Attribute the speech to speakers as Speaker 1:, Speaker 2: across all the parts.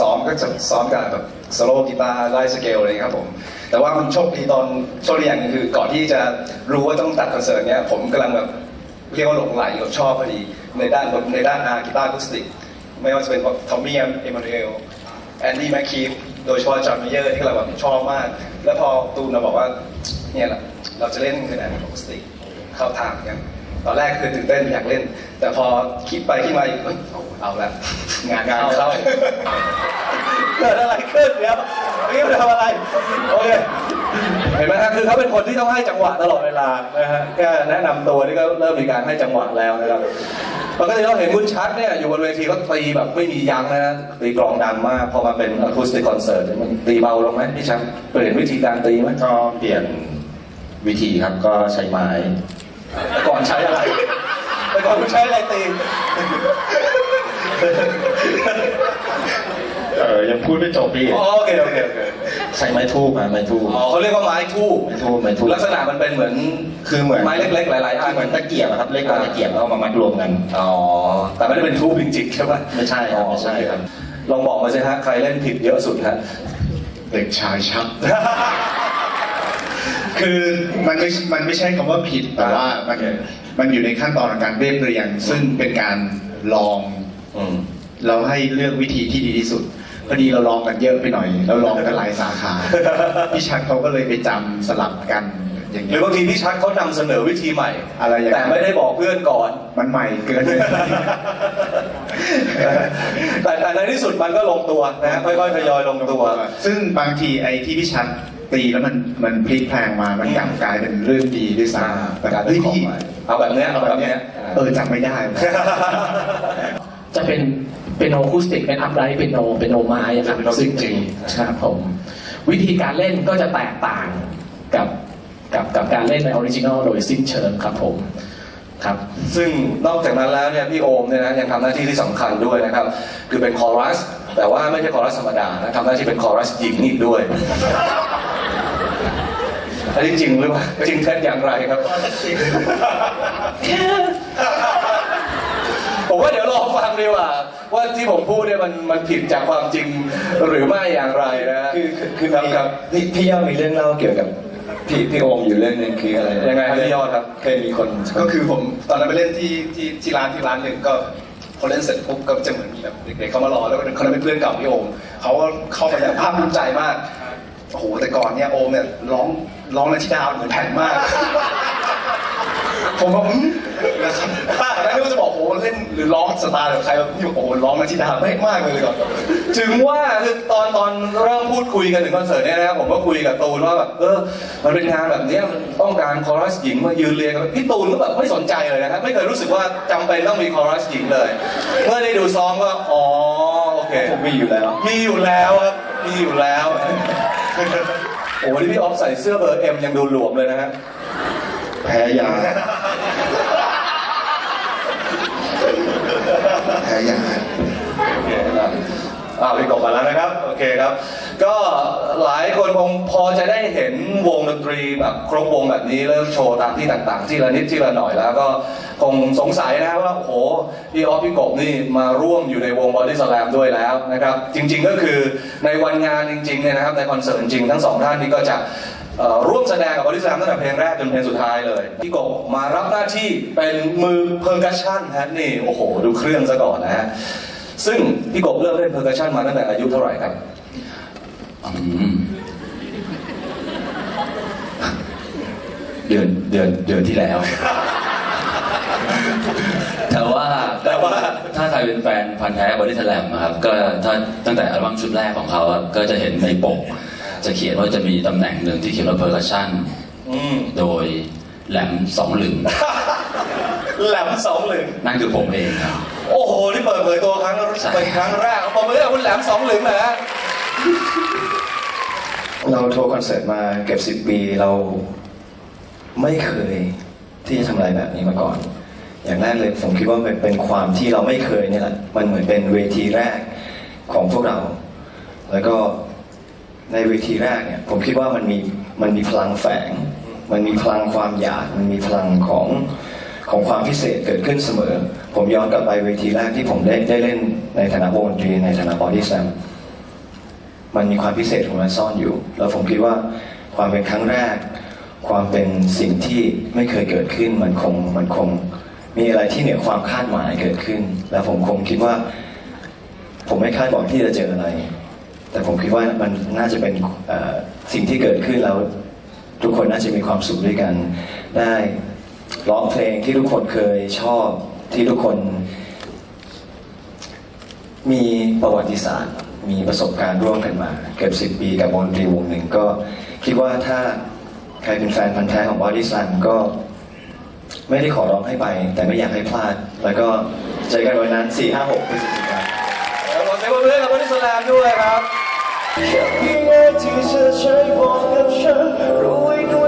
Speaker 1: ซ้อมก็จะซ้อมกับแบบโซโลกีตาร์ไล่สเกลอะไรอย่างเลยครับผม แต่ว่ามันโชคดีตอนโชคดีอย่างนึงคือ ก่อนที่จะรู้ว่าต้องตัดคอนเสิร์ตเนี้ยผมกำลังแบบเรียกว่าหลงไหลกับชอบพอดีในด้านในด้านอากีตาร์คูสติก ไม่ว่าจะเป็นทอมมี่เอมานูเอลแอนดี้แมคคีฟโดยเฉพาะจอห์นเมเยอร์ที่เราแบบชอบมาก แล้วพอตูนเราบอกว่าเนี่ยแหละเราจะเล่นคือแอนคูสติกเข้าทางกันตอนแรกคือตื่นเต้นอยากเล่น แต่พอคิดไปคิดมาอีก เฮ้ยเอาเอาละงาน
Speaker 2: งาน
Speaker 1: เข้า
Speaker 2: เข้าเกิดอะไรขึ้นเดี๋ยวนี่มันทำอะไร โอเค เห็นไหมฮะคือเขาเป็นคนที่ต้องให้จังหวะตลอดเวลานะฮะแค่แนะนำตัวนี่ก็เริ่มมีการให้จังหวะแล้วนะครับปกติเราเห็นคุณชัดเนี่ยอยู่บนเวทีก็ตีแบบไม่มียั้งนะฮะตีกลองดังมากพอมาเป็นอะคูสติกคอนเสิร์ตมันตีเบาลงไหมพี่ชัดเปลี่ยนวิธีการตีไหม
Speaker 3: ก็เปลี่ยนวิธีครับก็ใช้ไม้
Speaker 2: แต่ก่อนใช้อะไรแต่ก่อนคุณใช้อะไรตี
Speaker 3: เออยังพูดไม่จบพี่
Speaker 2: อ๋อโอเคโอเคโอเค
Speaker 3: ใช้ไม้ทูบมาไม้ทูบ
Speaker 2: อ๋อเขาเรียกว่าไม้ทูบ
Speaker 3: ไม้ทูบไม้ทูบ
Speaker 2: ลักษณะมันเป็นเหมือน
Speaker 3: คือเหมือน
Speaker 2: ไม้เล็กๆหลายๆอัน
Speaker 3: เหมือนตะเกียบอะครับเล็กกว่าตะเกียบแล้วเอามามัดรวมกัน
Speaker 2: อ๋อแต่ไม่ได้เป็นทูบจริงๆใช่ไหม
Speaker 3: ไม่ใช่ครับไม่ใช่ครับ
Speaker 2: ลองบอกมาสิฮะใครเล่นผิดเยอะสุดฮะ
Speaker 4: เด็กชายชักคือมันไม่ มันไม่ใช่คำว่าผิดแต่ว่ามัน
Speaker 2: โอเค
Speaker 4: มันอยู่ในขั้นตอนของการเรียบเรียง ซึ่งเป็นการลอง
Speaker 2: อืม
Speaker 4: เราให้เลือกวิธีที่ดีที่สุดพอดีเราลองกันเยอะไปหน่อย เราลองกันหลายสาขาพี่ชักเขาก็เลยไปจำสลับกันอย่าง
Speaker 2: หรื
Speaker 4: เงี้
Speaker 2: อยบางทีพี่ชัดเขานำเสนอวิธีใหม่
Speaker 4: อะไรอย่างนั้น
Speaker 2: แต่ไม่ได้บอกเพื่อนก่อน
Speaker 4: มันใหม่เกินเลย
Speaker 2: แต่แต่ในที่สุดมันก็ลงตัวนะฮะค่อยๆทยอยลงตัว
Speaker 4: ซึ่งบางทีไอ้ที่พี่ชัดตีแล้วมันมันพลิกแพลงมา มันกลับกลายเป็นเรื่องดีด้วยซ้ำแบบ
Speaker 2: กลายเป็น
Speaker 4: เฮ้ย
Speaker 2: ของ
Speaker 4: พี่
Speaker 2: ใหม่เอาแบบเนี้ย
Speaker 4: เอาแบบเนี้ย
Speaker 2: เอาแบบเนี้ย
Speaker 4: เออจำไม่ได้ว่ะ
Speaker 5: จะเป็นเป็นโอคูสติกเป็นอัพไรเป็นโนเป็นโนไม้อะครับ
Speaker 2: เป็นโน
Speaker 5: ซึ่ง
Speaker 2: จริง
Speaker 5: ครับผม วิธีการเล่นก็จะแตกต่างกับกับกับการเล่นในออริจินอลโดยสิ้นเชิงครับผมครับ
Speaker 2: ซึ่งนอกจากนั้นแล้วเนี่ยพี่โอมเนี่ยนะยังทำหน้าที่ที่สำคัญด้วยนะครับ คือเป็นคอรัส แต่ว่าไม่ใช่คอรัสธรรมดานะทำหน้าที่เป็นคอรัสหญิงอีกด้วยอันนี้จริงหรือเปล่าจริงเท็จอย่างไรครับผมว่าเดี๋ยวรอ ฟังดีกว่าว่าที่ผมพูดเนี่ยมันมันผิดจากความจริงหรือไม่อย่างไรนะ
Speaker 1: คือคือคือ
Speaker 2: ครับ
Speaker 1: มี
Speaker 2: ครับ
Speaker 1: พี่พี่ยอดมีเรื่องเล่าเกี่ยวกับพี่พี่โอมอยู่เรื่องหนึงคืออะไรนะ
Speaker 2: ยังไงครับพี่ยอดครับ
Speaker 1: เคยมีคน ก็คือผมตอนนั้นไปเล่นที่ที่ที่ร้านที่ร้านหนึ่งก็พอเล่นเสร็จปุ๊บก็จะเหมือนมีแบบเด็กๆเข้ามารอแล้วคนนั้นเป็นเพื่อนเก่าพี่โอมเขาก็เข้ามาอย่างภาคภูมิใจมากโอ้โหแต่ก่อนเนี่ยโอมเนี่ยร้องร้องในที่ดาวเหมือนแผ่นมาก ผมก็อืมนะครับแล้วนึ กว่าจะบอกโอ้โหเล่นหรือร้องสไตล์แบบใครแบบนี่บอกโอ้โหร้องในที่ดาวไม่มากเลยก่อน
Speaker 2: ถึงว่าคือตอนตอนเริ่มพูดคุยกันถึงคอนเสิร์ตเนี่ยนะครับผมก็คุยกับตูนว่าแบบเออมันเป็นงานแบบเนี้ยมันต้องการคอรัสหญิงมายืนเรียงกันพี่ตูนก็แบบไม่สนใจเลยนะครับไม่เคยรู้สึกว่าจำเป็นต้องมีคอรัสหญิงเลยเมื่อได้ดูซ้อมก็อ๋อโอเค
Speaker 1: ผมมีอยู่แล้ว
Speaker 2: มีอยู่แล้วครับมีอยู่แล้วโอ้โหนี่พี่ออฟใส่เสื้อเบอร์เอ็มยังดูหลวมเลยนะฮะ
Speaker 3: แพ้ยา แพ้ยา
Speaker 2: โอเคครับอ่าพี่กบมาแล้วนะครับโอเคครับ ก็หลายคนคงพอจะได้เห็นวงดนตรีแบบครบวงแบบนี้เริ่มโชว์ตามที่ต่างๆ ที่ละนิดที่ละหน่อยแล้วก็คงสงสัยนะว่าโอ้โหพี่ออฟพี่กบนี่มาร่วมอยู่ในวงบอดี้สแลมด้วยแล้วนะครับ จริงๆก็คือในวันงานจริงๆเนี่ยนะครับในคอนเสิร์ตจริงทั้งสองท่านนี้ก็จะ ร่วมแสดงกับบอดี้สแลมตั้งแต่เพลงแรกจนเพลงสุดท้ายเลยพี่กบมารับหน้าที่เป็นมือเพอร์คัชชั่นฮะนี่โอ้โห ดูเครื่องซะก่อนนะฮะซึ่งพี่กบเริ่มเล่นเพอร์คัชชันมาตั้งแต่อายุเท่าไหร่ครับ
Speaker 6: อืมเดือนเดือนเดือนที่แล้ว แต่ว่า
Speaker 2: แต่ว่า
Speaker 6: ถ้าใครเป็นแฟนพันธ์แท้บอดี้สแลมครับ ก็ถ้าตั้งแต่อัลบั้มชุดแรกของเขาอะก็จะเห็นในปก จะเขียนว่าจะมีตำแหน่งหนึ่งที่เขียนว่าเพอร์คัชชัน
Speaker 2: อืม
Speaker 6: โดยแหลมสองหลึง
Speaker 2: แหลมสองหลึง
Speaker 6: นั่นคือผมเองครับ
Speaker 2: โอ้โห นี่เปิดเผยตัวครั้ง
Speaker 6: ใช่
Speaker 2: เป็นครั้งแรกผมไม่ได้คุณแหลมสองหลึงนะฮะ
Speaker 1: เราทัวร์คอนเสิร์ตมาเกือบสิบ10 ปีเราไม่เคยที่จะทำอะไรแบบนี้มาก่อน อย่างแรกเลยผมคิดว่าเป็นเป็นความที่เราไม่เคยเนี่ยแหละมันเหมือนเป็นเวทีแรกของพวกเรา แล้วก็ ในเวทีแรกเนี่ยผมคิดว่ามันมีมันมีพลังแฝง มันมีพลังความอยาก มันมีพลังของของความพิเศษเกิดขึ้นเสมอ ผมย้อนกลับไปเวทีแรกที่ผมได้ได้เล่นในฐานะวงดนตรีในฐานะบอดี้แซม
Speaker 7: มันมีความพิเศษของมันซ่อนอยู่ แล้วผมคิดว่าความเป็นครั้งแรก ความเป็นสิ่งที่ไม่เคยเกิดขึ้นมันคงมันคงมีอะไรที่เหนือความคาดหมายเกิดขึ้น แล้วผมคงคิดว่า ผมไม่คาดหวังที่จะเจออะไร แต่ผมคิดว่ามันน่าจะเป็นสิ่งที่เกิดขึ้นแล้วทุกคนน่าจะมีความสุขด้วยกัน ได้ร้องเพลงที่ทุกคนเคยชอบที่ทุกคน มีประวัติศาสตร์ มีประสบการณ์ร่วมกันมา เกือบสิบปีกับวงดนตรีวงหนึ่งก็คิดว่าถ้าใครเป็นแฟนพันธ์แท้ของบอดี้ส a มก็ไม่ได้ขอร้องให้ไป แต่ไม่อยากให้พลาด แล้วก็เจอกันวันนั้น4-5-6พฤศจิกา
Speaker 2: งปรบมือให้กับพี่สแลมด้วยครับ
Speaker 8: แค่เพียงที่เธอใช้บอกกับฉันรู้ไว้ด้วย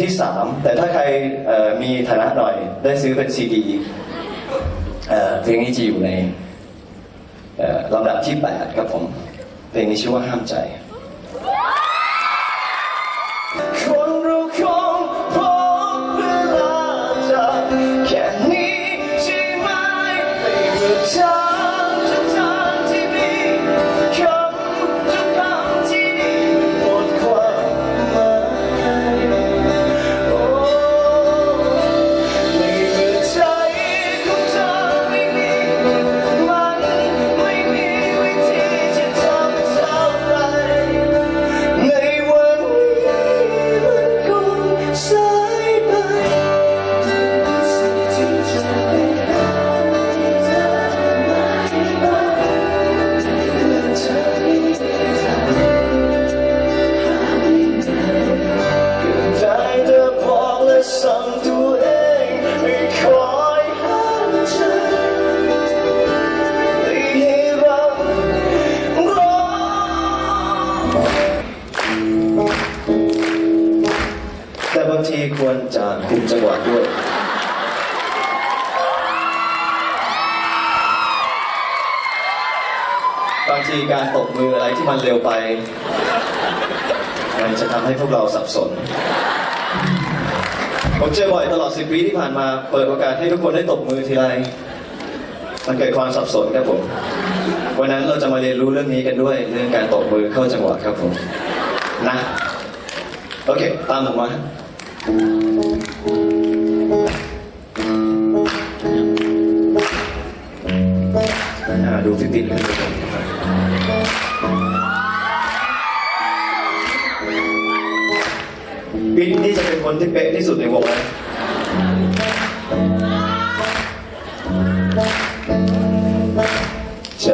Speaker 8: บีเพลงที่3แต่ถ้าใครมีฐานะหน่อย ได้ซื้อเป็นซีดีเพลงนี้จะอยู่ในลำดับที่ 8 ครับผม เพลงนี้ชื่อว่าห้ามใจ บางทีควรจะคุมจังหวะด้วยบางทีการตบมืออะไรที่มันเร็วไป มันจะทำให้พวกเราสับสน ผมเจอบ่อยตลอดสิบปีที่ผ่านมา เปิดโอกาสให้ทุกคนได้ตบมือทีไร มันเกิดความสับสนครับผม วันนั้นเราจะมาเรียนรู้เรื่องนี้กันด้วย เรื่องการตบมือเข้าจังหวะครับผม นะ โอเค ตามผมมา ดูฟิตติดกันบินนี่จะเป็นคนที่เป๊ะที่สุดในวงนะใจ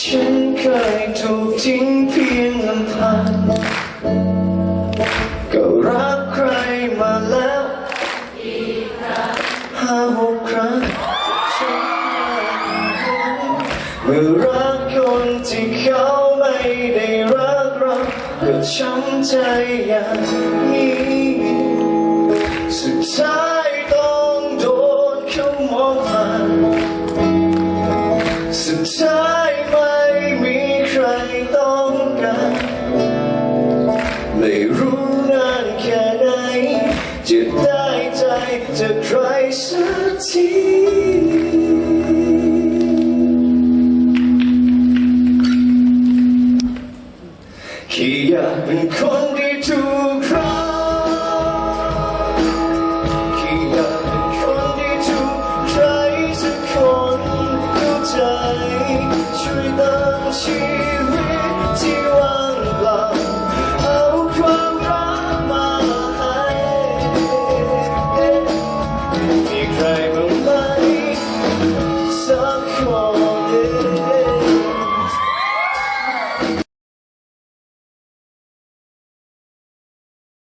Speaker 8: ฉันเคยถูกทิ้งเพียงลำพัง ใจอย่างนี้สุดท้ายต้องโดนเขามองผ่านสุดท้ายไม่มีใครต้องการไม่รู้นานแค่ไหนจะได้ใจจากใครสักที